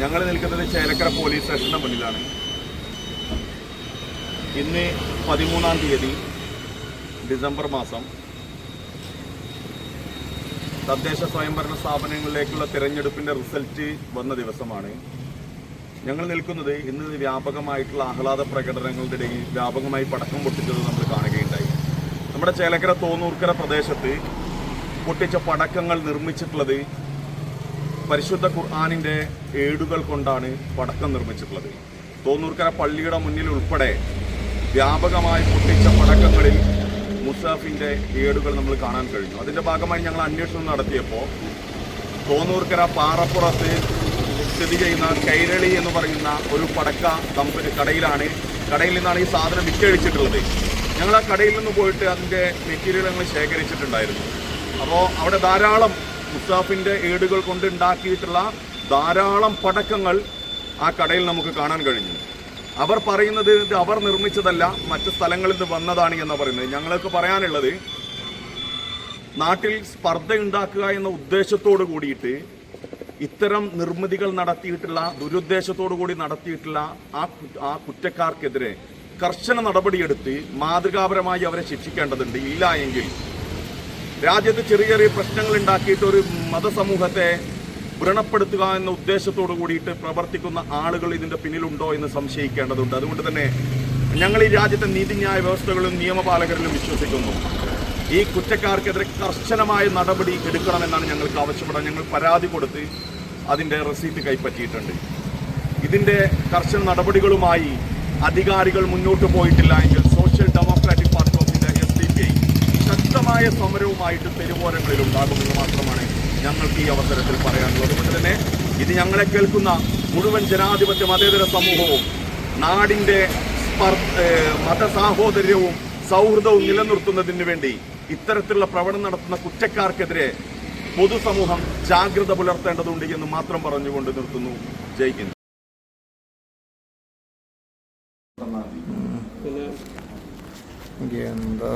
ഞങ്ങൾ നിൽക്കുന്നത് ചേലക്കര പോലീസ് സ്റ്റേഷന്റെ മുന്നിലാണ്. ഇന്ന് പതിമൂന്നാം തീയതി ഡിസംബർ മാസം. തദ്ദേശ സ്വയംഭരണ സ്ഥാപനങ്ങളിലേക്കുള്ള തിരഞ്ഞെടുപ്പിന്റെ റിസൾട്ട് വന്ന ദിവസമാണ്. ഞങ്ങൾ നിൽക്കുന്നത് ഇന്ന് വ്യാപകമായിട്ടുള്ള ആഹ്ലാദ പ്രകടനങ്ങളുടെ ഇടയിൽ വ്യാപകമായി പടക്കം പൊട്ടിച്ചത് നമ്മൾ കാണുകയുണ്ടായി. നമ്മുടെ ചേലക്കര തോന്നൂർക്കര പ്രദേശത്ത് പൊട്ടിച്ച പടക്കങ്ങൾ നിർമ്മിച്ചിട്ടുള്ളത് പരിശുദ്ധ ഖുർആാനിന്റെ ഏടുകൾ കൊണ്ടാണ് പടക്കം നിർമ്മിച്ചിട്ടുള്ളത്. തോന്നൂർക്കര പള്ളിയുടെ മുന്നിൽ ഉൾപ്പെടെ വ്യാപകമായി പൊട്ടിച്ച പടക്കങ്ങളിൽ മുസാഫിന്റെ ഏടുകൾ നമ്മൾ കാണാൻ കഴിഞ്ഞു. അതിന്റെ ഭാഗമായി ഞങ്ങൾ അന്വേഷണം നടത്തിയപ്പോൾ തോന്നൂർക്കര പാറപ്പുറത്ത് സ്ഥിതി ചെയ്യുന്ന കൈരളി എന്ന് പറയുന്ന ഒരു പടക്ക കമ്പനി കടയിലാണ് കടയിൽ നിന്നാണ് ഈ സാധനം വിറ്റഴിച്ചിട്ടുള്ളത്. ഞങ്ങൾ ആ കടയിൽ നിന്ന് പോയിട്ട് അതിന്റെ മെറ്റീരിയൽ ഞങ്ങൾ ശേഖരിച്ചിട്ടുണ്ടായിരുന്നു. അപ്പോൾ അവിടെ ധാരാളം മുസാഫിന്റെ ഏടുകൾ കൊണ്ട് ഉണ്ടാക്കിയിട്ടുള്ള ധാരാളം പടക്കങ്ങൾ ആ കടയിൽ നമുക്ക് കാണാൻ കഴിഞ്ഞു. അവർ പറയുന്നത് അവർ നിർമ്മിച്ചതല്ല മറ്റ് സ്ഥലങ്ങളിൽ നിന്ന് വന്നതാണ് എന്ന് പറയുന്നത്. ഞങ്ങൾക്ക് പറയാനുള്ളത് നാട്ടിൽ സ്പർദ്ധ ഉണ്ടാക്കുക എന്ന ഉദ്ദേശത്തോട് കൂടിയിട്ട് ഇത്തരം നിർമ്മിതികൾ നടത്തിയിട്ടുള്ള ദുരുദ്ദേശത്തോടു കൂടി നടത്തിയിട്ടുള്ള ആ ആ കുറ്റക്കാർക്കെതിരെ കർശന നടപടിയെടുത്ത് മാതൃകാപരമായി അവരെ ശിക്ഷിക്കേണ്ടതുണ്ട്. ഇല്ല എങ്കിൽ രാജ്യത്ത് ചെറിയ ചെറിയ പ്രശ്നങ്ങൾ ഉണ്ടാക്കിയിട്ട് ഒരു മതസമൂഹത്തെ വ്രണപ്പെടുത്തുക എന്ന ഉദ്ദേശത്തോടു കൂടിയിട്ട് പ്രവർത്തിക്കുന്ന ആളുകൾ ഇതിന്റെ പിന്നിലുണ്ടോ എന്ന് സംശയിക്കേണ്ടതുണ്ട്. അതുകൊണ്ട് തന്നെ ഞങ്ങൾ ഈ രാജ്യത്തെ നീതിന്യായ വ്യവസ്ഥകളിലും നിയമപാലകരിലും വിശ്വസിക്കുന്നു. ഈ കുറ്റക്കാർക്കെതിരെ കർശനമായ നടപടി എടുക്കണമെന്നാണ് ഞങ്ങൾക്ക് ആവശ്യപ്പെടാൻ ഞങ്ങൾ പരാതി കൊടുത്ത് അതിന്റെ റെസീറ്റ് കൈപ്പറ്റിയിട്ടുണ്ട്. ഇതിന്റെ കർശന നടപടികളുമായി അധികാരികൾ മുന്നോട്ട് പോയിട്ടില്ല എങ്കിൽ സമരവുമായിട്ട് തെരുവോരങ്ങളിൽ ഉണ്ടാകുമെന്ന് മാത്രമാണ് ഞങ്ങൾക്ക് ഈ അവസരത്തിൽ പറയാനുള്ളത്. അതുകൊണ്ട് തന്നെ ഇത് ഞങ്ങളെ കേൾക്കുന്ന മുഴുവൻ ജനാധിപത്യ മതേതര സമൂഹവും ഏഹ് മതസാഹോദര്യവും സൗഹൃദവും നിലനിർത്തുന്നതിന് വേണ്ടി ഇത്തരത്തിലുള്ള പ്രവണം നടത്തുന്ന കുറ്റക്കാർക്കെതിരെ പൊതുസമൂഹം ജാഗ്രത പുലർത്തേണ്ടതുണ്ട് എന്ന് മാത്രം പറഞ്ഞുകൊണ്ട് നിർത്തുന്നു. ജയിക്കുന്നു എന്താ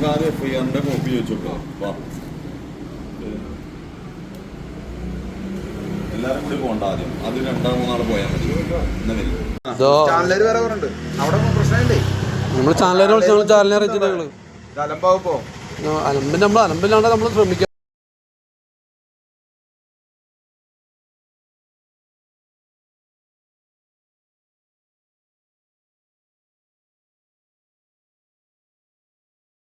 നമുക്ക് ആദ്യം എഫ് ഐ ആറിന്റെ കോപ്പി ചോദിച്ചോക്കാം വാ. എല്ലാരും കൂടി പോണ്ട ആദ്യം. അത് രണ്ടാം മൂന്നാൾ പോയാൽ മതി. വരും. പറഞ്ഞിട്ടുണ്ട്. അവിടെ പ്രശ്നമില്ലേ? നമ്മൾ വിളിച്ച് അലമ്പാവുമ്പോ അലമ്പില്ലാണ്ട് നമ്മൾ ശ്രമിക്കാം